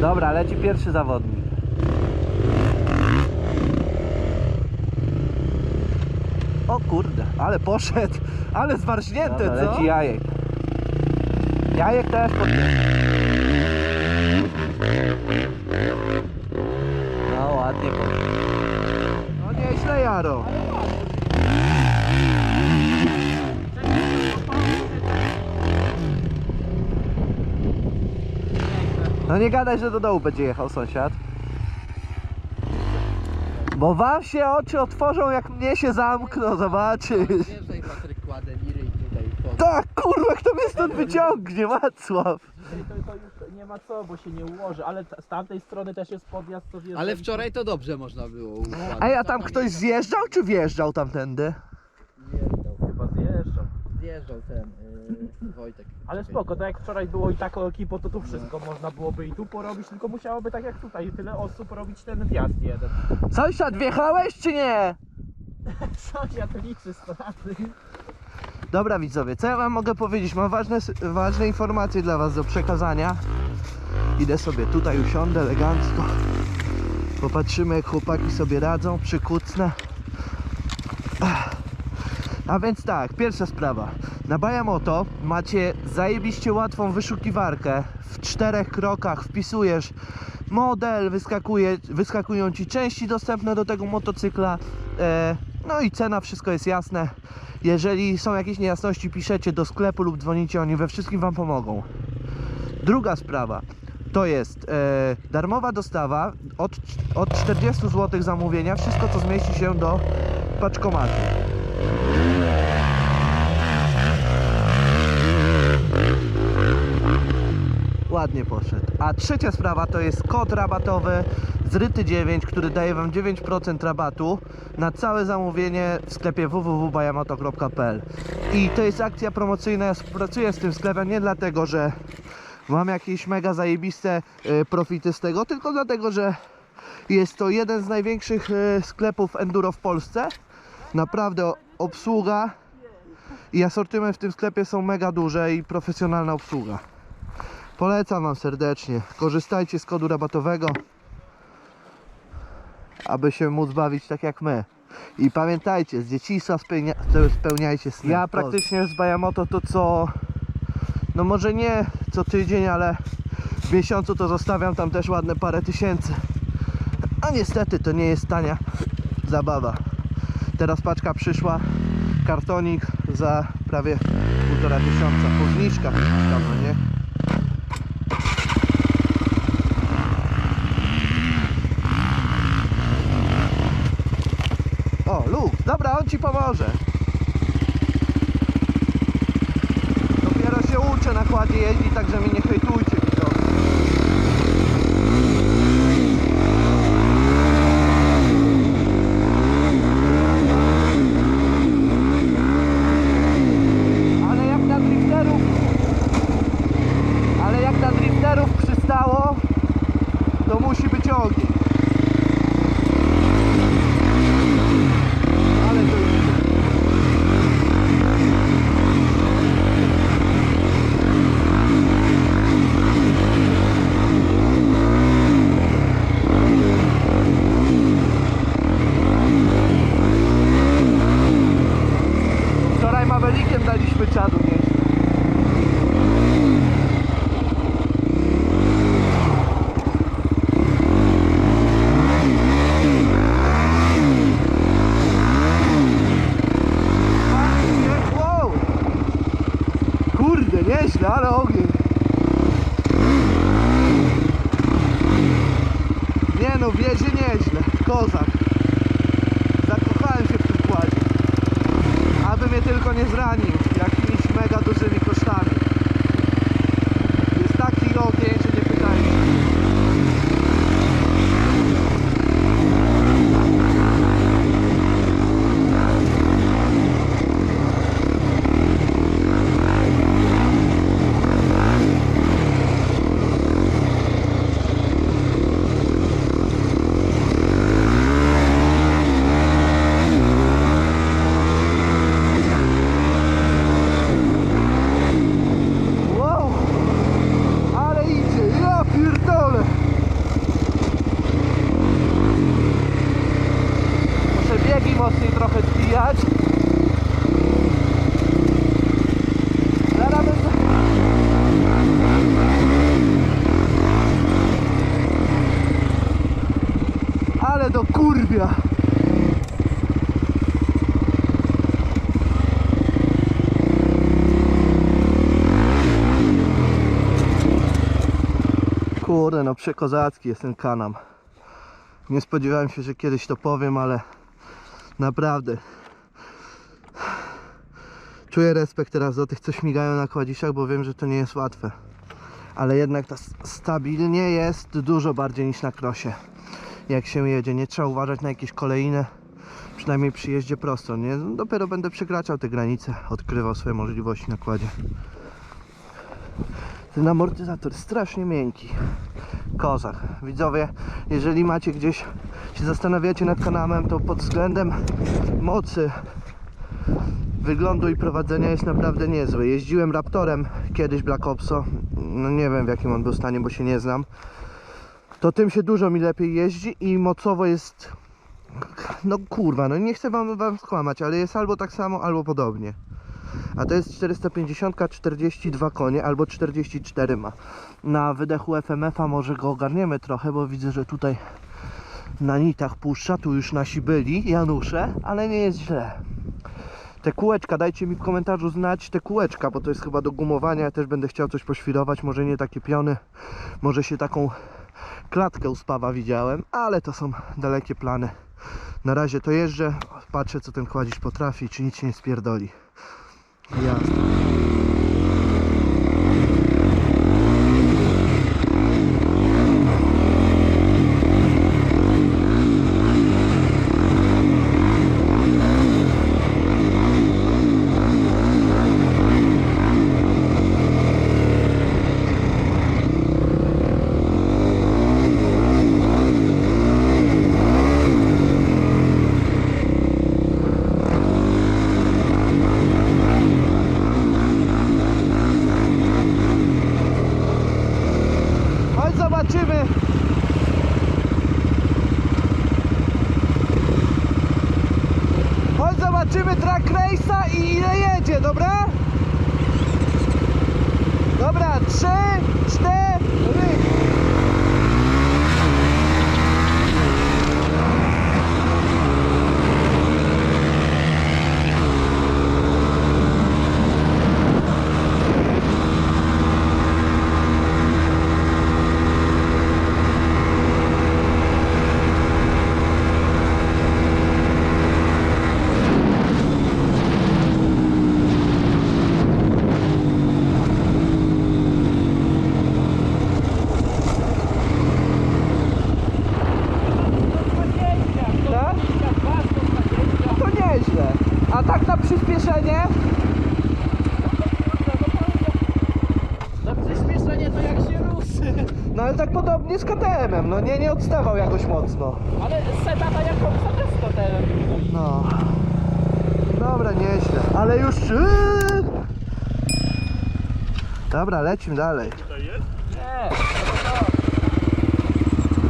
Dobra, leci pierwszy zawodnik. O kurde, ale poszedł, ale zmarznięte, Dobra, co? leci jajek. Jajek też podniesie. No ładnie poszedł. No nieźle Jaro. No nie gadaj, że do dołu będzie jechał sąsiad. Bo wam się oczy otworzą, jak mnie się zamkną, zobaczysz. Wjeżdżaj Patryk kładę miry i tutaj pod. Tak, kurwa, kto mnie stąd wyciągnie, Wacław. Ej, To, to już nie ma co, bo się nie ułoży, ale z tamtej strony też jest podjazd, co wjeżdża. Ale wczoraj to dobrze można było układać. Ej, a tam ktoś zjeżdżał, czy wjeżdżał tamtędy? Zjeżdżał ten yy, Wojtek. Ale spoko, to jak wczoraj było i taką ekipą, to tu wszystko można byłoby i tu porobić, tylko musiałoby tak jak tutaj, tyle osób robić ten wjazd jeden. Sąsiad, wjechałeś, czy nie? Sąsiad liczy straty. Dobra widzowie, co ja wam mogę powiedzieć? Mam ważne, ważne informacje dla was do przekazania. Idę sobie tutaj, usiądę elegancko. Popatrzymy jak chłopaki sobie radzą, przykucnę. A więc tak, pierwsza sprawa. Na Bajamoto macie zajebiście łatwą wyszukiwarkę. W czterech krokach wpisujesz model, wyskakuje, wyskakują ci części dostępne do tego motocykla. E, no i cena, wszystko jest jasne. Jeżeli są jakieś niejasności, piszecie do sklepu lub dzwonicie, oni we wszystkim Wam pomogą. Druga sprawa to jest e, darmowa dostawa od, od 40 zł zamówienia, wszystko co zmieści się do paczkomatu. Ładnie poszedł. A trzecia sprawa to jest kod rabatowy z Ryty 9, który daje Wam 9% rabatu na całe zamówienie w sklepie www.bajamoto.pl I to jest akcja promocyjna, ja współpracuję z tym sklepem nie dlatego, że mam jakieś mega zajebiste y, profity z tego, tylko dlatego, że jest to jeden z największych y, sklepów enduro w Polsce. Naprawdę obsługa i asortyment w tym sklepie są mega duże i profesjonalna obsługa. Polecam Wam serdecznie. Korzystajcie z kodu rabatowego, aby się móc bawić tak jak my. I pamiętajcie, z dzieciństwa spełnia, spełniajcie sny. Ja praktycznie z Bajamoto to co, no może nie co tydzień, ale w miesiącu to zostawiam tam też ładne parę tysięcy. A niestety to nie jest tania zabawa. Teraz paczka przyszła, kartonik za prawie półtora tysiąca. Po zniżkach tam, nie? O, Luk, dobra, on ci pomoże. Dopiero się uczę na kładzie jeździć, także mnie nie hejtujcie, mocny, ogień. Nie no, wiedzie nieźle, kozak. Zakochałem się w tym kładzie. Aby mnie tylko nie zranił jakimiś mega dużymi kosztami. Kurde, no przekozacki jest ten kanam. Nie spodziewałem się, że kiedyś to powiem, ale naprawdę. Czuję respekt teraz do tych, co śmigają na kładziszach, bo wiem, że to nie jest łatwe. Ale jednak s- stabilnie jest dużo bardziej niż na krosie. Jak się jedzie, nie trzeba uważać na jakieś kolejne, przynajmniej przy jeździe prosto, nie? Dopiero będę przekraczał te granice, odkrywał swoje możliwości na kładzie. Ten amortyzator strasznie miękki. Kozak. Widzowie, jeżeli macie gdzieś się zastanawiacie nad kanałem, to pod względem mocy wyglądu i prowadzenia jest naprawdę niezły. Jeździłem Raptorem kiedyś Black Opso. No nie wiem w jakim on był stanie, bo się nie znam. To tym się dużo mi lepiej jeździ i mocowo jest no kurwa, no nie chcę wam, wam skłamać, ale jest albo tak samo, albo podobnie. A to jest 450, 42 konie, albo 44 ma. Na wydechu FMF-a może go ogarniemy trochę, bo widzę, że tutaj na nitach puszcza, tu już nasi byli, Janusze, ale nie jest źle. Te kółeczka, dajcie mi w komentarzu znać te kółeczka, bo to jest chyba do gumowania, ja też będę chciał coś poświrować, może nie takie piony, może się taką klatkę uspawa widziałem, ale to są dalekie plany. Na razie to jeżdżę, patrzę co ten kładzisz potrafi, czy nic się nie spierdoli. Jasne. Chodź dobra? Dobra, trzy, cztery. Tak? To nieźle. A tak na przyspieszenie? Na przyspieszenie to jak się ruszy. No ale tak podobnie z KTM-em, no nie, nie odstawał jakoś mocno. Ale sedana jak też to ten. No. Dobra, nieźle. Ale już... Dobra, lecimy dalej. Nie.